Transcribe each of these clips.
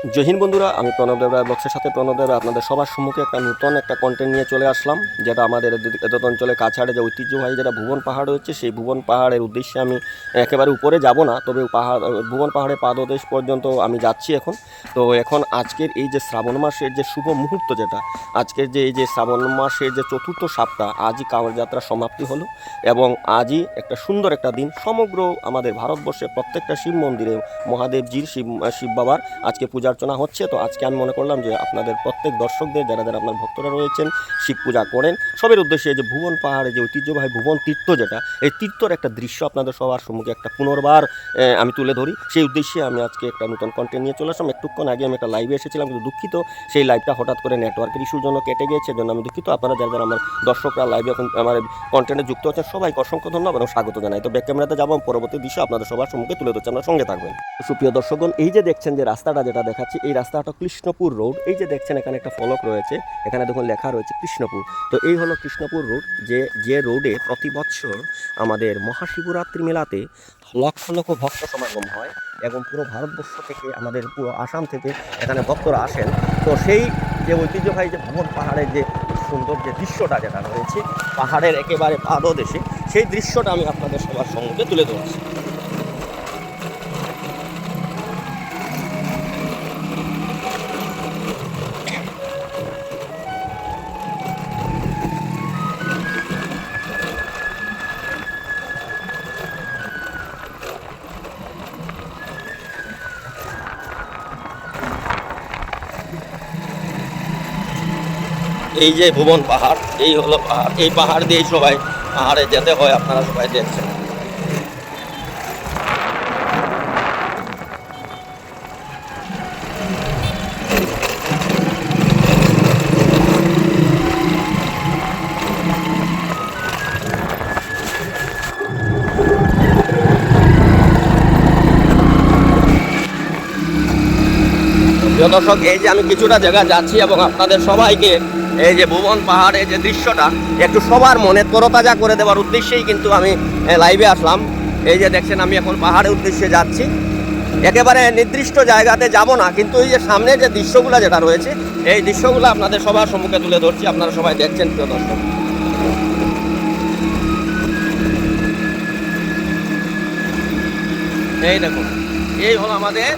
জয় হিন্দ বন্ধুরা, আমি প্রণব দেবরায় বক্সের সাথে। প্রণব দেবরায় আপনাদের সবার সম্মুখে একটা নতুন একটা কন্টেন্ট নিয়ে চলে আসলাম, যেটা আমাদের এতদ অঞ্চলে কাছাড়ে যে ঐতিহ্যবাহী যেটা ভুবন পাহাড় রয়েছে, সেই ভুবন পাহাড়ের উদ্দেশ্যে আমি একেবারে উপরে যাব না, তবে পাহাড় ভুবন পাহাড়ে পাদদেশ পর্যন্ত আমি যাচ্ছি এখন। তো এখন আজকের এই যে শ্রাবণ মাসের যে শুভ মুহূর্ত যেটা, আজকের যে এই যে শ্রাবণ মাসের যে চতুর্থ সপ্তাহ আজই কাঁওয়ার যাত্রা সমাপ্তি হলো এবং আজই একটা সুন্দর একটা দিন। সমগ্র আমাদের ভারতবর্ষের প্রত্যেকটা শিব মন্দিরে মহাদেবজির শিব শিব বাবার আজকে পূজা অর্চনা হচ্ছে। তো আজকে আমি মনে করলাম যে আপনাদের প্রত্যেক দর্শকদের, যারা যারা আপনার ভক্তরা রয়েছেন, শিব পূজা করেন, সবের উদ্দেশ্যে যে ভুবন পাহাড়ে যে ঐতিহ্যবাহী ভুবন তীর্থ যেটা, এই তীর্থর একটা দৃশ্য আপনাদের সবার সম্মুখে একটা পুনর্বার আমি তুলে ধরি। সেই উদ্দেশ্যে আমি আজকে একটা নতুন কন্টেন্ট নিয়ে চলে আসলাম। একটুক্ষণ আগে আমি একটা লাইভে এসেছিলাম, কিন্তু দুঃখিত। সেই লাইভটা হঠাৎ করে নেটওয়ার্কের ইস্যুর জন্য কেটে গিয়েছে এজন্য আমি দুঃখিত। আপনারা যারা যারা আমার দর্শকরা লাইভে এখন আমার কন্টেন্টে যুক্ত হচ্ছেন সবাইকে অসংখ্য ধন্যবাদ এবং স্বাগত জানাই। তো ব্যাক ক্যামেরাতে যাব, পরবর্তী দৃশ্য আপনাদের সবার সম্মুখে তুলে ধরছি। আপনার সঙ্গে থাকবেন। সুপ্রিয় দর্শকগণ, এই যে দেখছেন যে রাস্তাটা যেটা দেখাচ্ছি এই রাস্তাটা কৃষ্ণপুর রোড। এই যে দেখছেন, এখানে একটা ফলক রয়েছে, এখানে দেখুন লেখা রয়েছে কৃষ্ণপুর। তো এই হলো কৃষ্ণপুর রোড, যে যে রোডে প্রতি বছর আমাদের মহাশিবরাত্রি মেলাতে লক্ষ লক্ষ ভক্ত সমাগম হয় এবং পুরো ভারতবর্ষ থেকে আমাদের পুরো আসাম থেকে এখানে ভক্তরা আসেন। তো সেই যে ঐতিহ্যবাহী যে ভ্রমণ পাহাড়ের যে সুন্দর যে দৃশ্যটা যেটা রয়েছে, পাহাড়ের একেবারে পাদদেশে, সেই দৃশ্যটা আমি আপনাদের সবার সম্মুখে তুলে ধরছি। এই যে ভুবন পাহাড়, এই হলো পাহাড়। এই পাহাড় দিয়েই সবাই পাহাড়ে যেতে হয়, আপনারা সবাই দেখছেন। দর্শক, এই যে আমি কিছুটা জায়গা যাচ্ছি এবং আপনাদের সবাইকে এই যে ভুবন পাহাড়ের যে দৃশ্যটা, একটু সবার মনে তরতাজা করে দেওয়ার উদ্দেশ্যেই কিন্তু আমি লাইভে আসলাম। এই যে দেখছেন, আমি এখন পাহাড়ের উদ্দেশ্যে যাচ্ছি। একেবারে নির্দিষ্ট জায়গাতে যাব না, কিন্তু এই যে সামনে যে দৃশ্যগুলো যেটা রয়েছে, এই দৃশ্যগুলো আপনাদের সবার সম্মুখে তুলে ধরছি। আপনারা সবাই দেখছেন, প্রিয় দর্শক। এই দেখুন, এই হলো আমাদের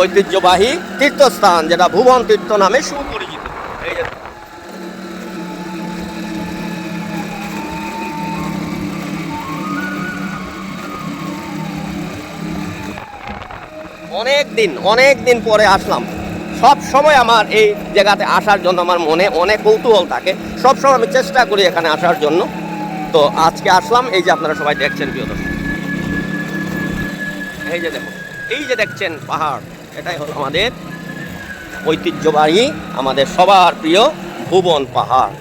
ঐতিহ্যবাহী তীর্থস্থান, যেটা ভুবন তীর্থ নামে সুপরিচিত। অনেক দিন অনেক দিন পরে আসলাম। সব সময় আমার এই জায়গাতে আসার জন্য আমার মনে অনেক কৌতূহল থাকে। সব সময় আমি চেষ্টা করি এখানে আসার জন্য। তো আজকে আসলাম, এই যে আপনারা সবাই দেখছেন, প্রিয় দর্শক। এই যে দেখুন, এই যে দেখছেন পাহাড়। এটাই হলো আমাদের ঐতিহ্যবাহী আমাদের সবার প্রিয় ভুবন পাহাড়।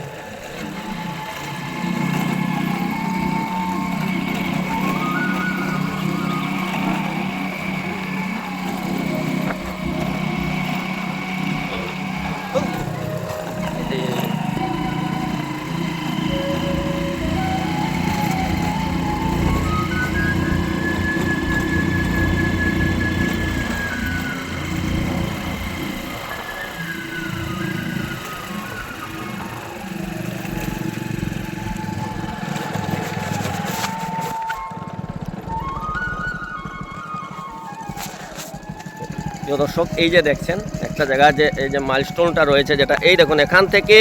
দর্শক, এই যে দেখছেন, একটা জায়গা যে, এই যে মাইলস্টোনটা রয়েছে যেটা, এই দেখুন, এখান থেকে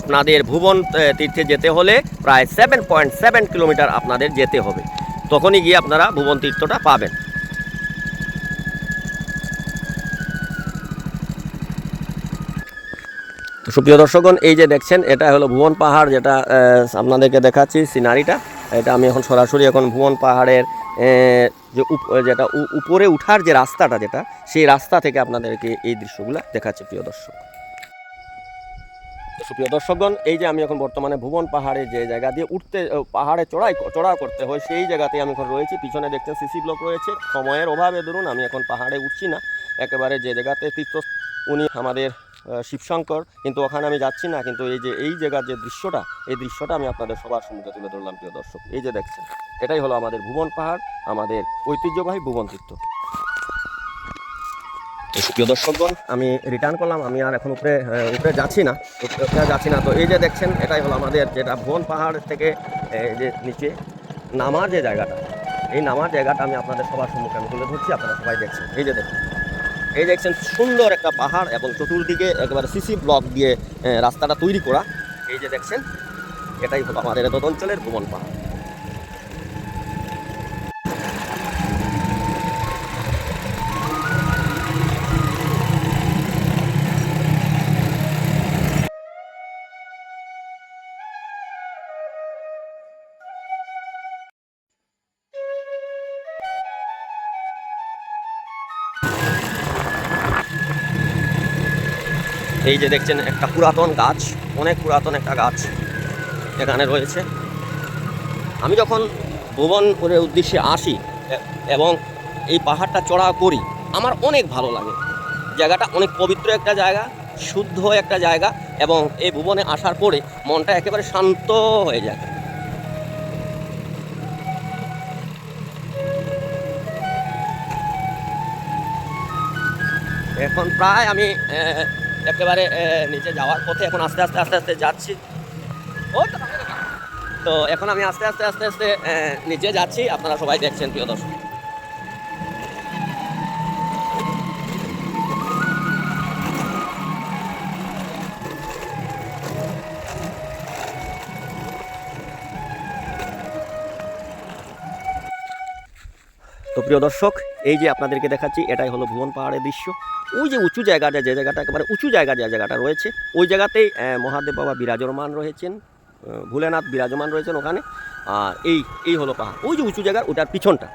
আপনাদের ভুবন তীর্থে যেতে হলে প্রায় সেভেন পয়েন্ট সেভেন কিলোমিটার আপনাদের যেতে হবে। তখনই গিয়ে আপনারা ভুবন তীর্থটা পাবেন। তো সুপ্রিয় দর্শকগণ, এই যে দেখছেন, এটা হলো ভুবন পাহাড় যেটা আপনাদেরকে দেখাচ্ছি সিনারিটা। এটা আমি এখন সরাসরি এখন ভুবন পাহাড়ের যে যেটা উপরে উঠার যে রাস্তাটা যেটা, সেই রাস্তা থেকে আপনাদেরকে এই দৃশ্যগুলো দেখাচ্ছে প্রিয় দর্শক। সুপ্রিয় দর্শকগণ, এই যে আমি এখন বর্তমানে ভুবন পাহাড়ে যে জায়গা দিয়ে উঠতে পাহাড়ে চড়াই চড়া করতে হয়, সেই জায়গাতে আমি এখন রয়েছি। পিছনে দেখছেন সিসি ব্লক রয়েছে। সময়ের অভাবে ধরুন, আমি এখন পাহাড়ে উঠছি না। একেবারে যে জায়গাতে তীর্থ উনি আমাদের শিবশঙ্কর, কিন্তু ওখানে আমি যাচ্ছি না, কিন্তু এই যে, এই জায়গার যে দৃশ্যটা, এই দৃশ্যটা আমি আপনাদের সবার সম্মুখে তুলে ধরলাম, প্রিয় দর্শক। এই যে দেখছেন, এটাই হলো আমাদের ভুবন পাহাড়, আমাদের ঐতিহ্যবাহী ভুবন তীর্থ। তো সুপ্রিয় দর্শকগণ, আমি রিটার্ন করলাম, আমি আর এখন উপরে উপরে যাচ্ছি না উপরে যাচ্ছি না। তো এই যে দেখছেন, এটাই হলো আমাদের যেটা ভুবন পাহাড় থেকে এই যে নিচে নামার যে জায়গাটা, এই নামার জায়গাটা আমি আপনাদের সবার সম্মুখে আমি তুলে ধরছি, আপনারা সবাই দেখছেন। এই যে দেখুন। এই দেখছেন সুন্দর একটা পাহাড় এবং চতুর্দিকে একেবারে সিসি ব্লক দিয়ে রাস্তাটা তৈরি করা। এই যে দেখছেন, এটাই হলো আমাদের এত অঞ্চলের ভ্রমণ পাহাড়। এই যে দেখছেন, একটা পুরাতন গাছ, অনেক পুরাতন একটা গাছ এখানে রয়েছে। আমি যখন ভুবনপুরের উদ্দেশ্যে আসি এবং এই পাহাড়টা চড়া করি, আমার অনেক ভালো লাগে। জায়গাটা অনেক পবিত্র একটা জায়গা, শুদ্ধ একটা জায়গা এবং এই ভুবনে আসার পরে মনটা একেবারে শান্ত হয়ে যায়। এখন প্রায় আমি একেবারে নিচে যাওয়ার পথে এখন আস্তে আস্তে আস্তে আস্তে যাচ্ছি। ও তো, এখন আমি আস্তে আস্তে আস্তে আস্তে নিচে যাচ্ছি। আপনারা সবাই দেখছেন প্রিয় দর্শক। তো প্রিয় দর্শক এই যে আপনাদেরকে দেখাচ্ছি, এটাই হলো ভুবন পাহাড়ের দৃশ্য। ওই যে উঁচু জায়গাটা, যে জায়গাটা একেবারে উঁচু জায়গা যে জায়গাটা রয়েছে, ওই জায়গাতেই মহাদেব বাবা বিরাজমান রয়েছেন ভোলেনাথ বিরাজমান রয়েছেন ওখানে। আর এই এই হলো পাহাড়। ওই যে উঁচু জায়গার, ওটার পিছনটা।